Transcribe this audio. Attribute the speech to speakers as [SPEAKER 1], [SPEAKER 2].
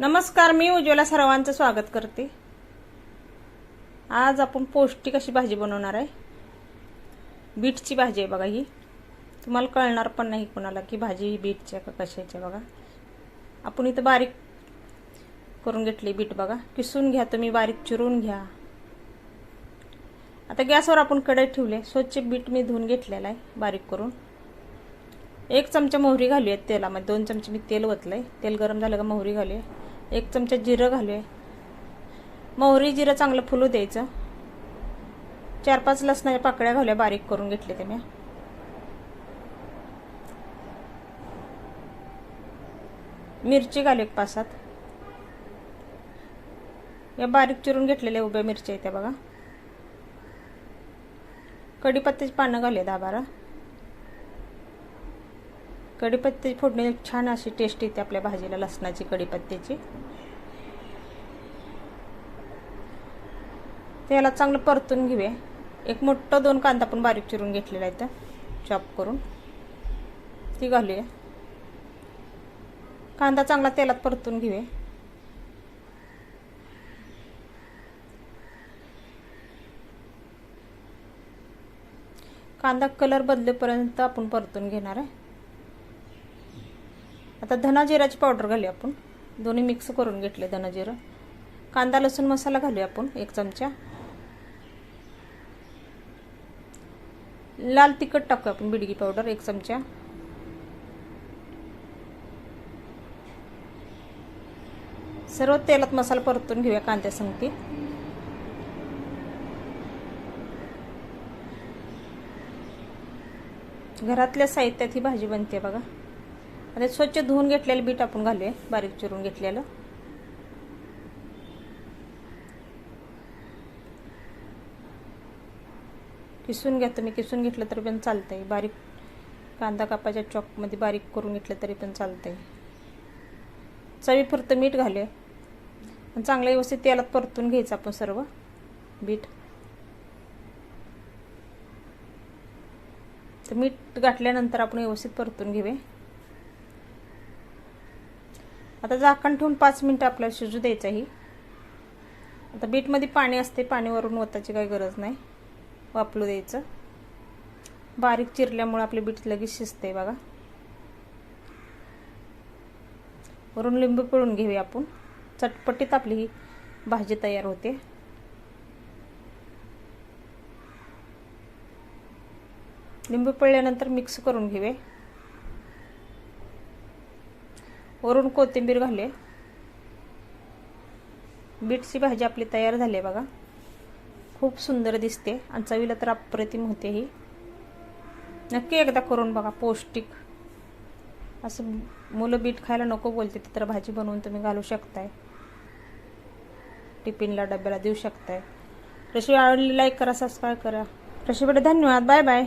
[SPEAKER 1] नमस्कार मी उज्ज्वला सर्वांचं स्वागत करते. आज आपण पौष्टिक अशी भाजी बनवणार आहे. बीटची भाजी आहे बघा ही. तुम्हाला कळणार पण नाही कोणाला की भाजी ही बीटची आहे का कशाची आहे बघा. आपण इथं बारीक करून घेतली बीट बघा. किसून घ्या तुम्ही बारीक चिरून घ्या. आता गॅसवर आपण कढई ठेवले स्वच्छ बीट मी धुवून घेतलेला आहे बारीक करून. एक चमचा मोहरी घालूया तेलामध्ये. दोन चमचे मी तेल ओतलं आहे तेल गरम झालं का मोहरी घालूया. एक चमचा जिरं घालूया. मोहरी जिरं चांगलं फुलू द्यायचं. चार पाच लसणाच्या पाकळ्या घालूया बारीक करून घेतले ते मी. मिरची घालू एक पाच सात. या बारीक चिरून घेतलेल्या उभ्या मिरच्या आहेत त्या बघा. कढीपत्त्याची पानं घालूया दहा बारा. कढीपत्त्याची फोडणी छान अशी टेस्ट येते आपल्या भाजीला लसणाची कढीपत्त्याची त्याला चांगलं परतून घेऊया. एक मोठं दोन कांदा पण बारीक चिरून घेतलेला आहे तर चॉप करून. ती घालूया. कांदा चांगला तेलात परतून घेऊया. कांदा कलर बदलेपर्यंत आपण परतून घेणार आहे. आता धनाजिराची पावडर घालूया आपण. दोन्ही मिक्स करून घेतले धनाजिरं. कांदा लसूण मसाला घालूया आपण एक चमचा. लाल तिखट टाकूया आपण बिडगी पावडर एक चमचा. सर्व तेलात मसाला परतून घेऊया कांद्या संगती. घरातल्या साहित्यात ही भाजी बनते बघा. आता स्वच्छ धुवून घेतलेलं बीट आपण घालूया बारीक चिरून घेतलेलं. किसून घ्या तुम्ही किसून घेतलं तरी पण चालतंय. बारीक कांदा कापाच्या चॉकमध्ये बारीक करून घेतलं तरी पण चालतंय. चवीपुरतं मीठ घालूया. आणि चांगलं व्यवस्थित तेलात परतून घ्यायचं आपण सर्व बीट. तर मीठ गाठल्यानंतर आपण व्यवस्थित परतून घेऊया. आता झाकण ठेवून पाच मिनटं आपल्याला शिजू द्यायचं ही आता बीटमध्ये पाणी असते पाणीवरून ओताची काही गरज नाही. वापरू द्यायचं. बारीक चिरल्यामुळे आपले बीट लगेच शिजते बघा. वरून लिंबू पिळून घेऊया आपण. चटपटीत आपली ही भाजी तयार होते. लिंबू पिळल्यानंतर मिक्स करून घेऊया. वरून कोथिंबीर घाले बीटची भाजी आपली तयार झाली आहे बघा. खूप सुंदर दिसते. आणि चवीला तर अप्रतिम होते ही. नक्की एकदा करून बघा पौष्टिक. असं मुलं बीट खायला नको बोलते तर भाजी बनवून तुम्ही घालू शकताय. टिफिनला डब्याला देऊ शकताय. रशी आवडली लाईक करा सबस्क्राईब करा. रेसिपीकडे धन्यवाद. Bye bye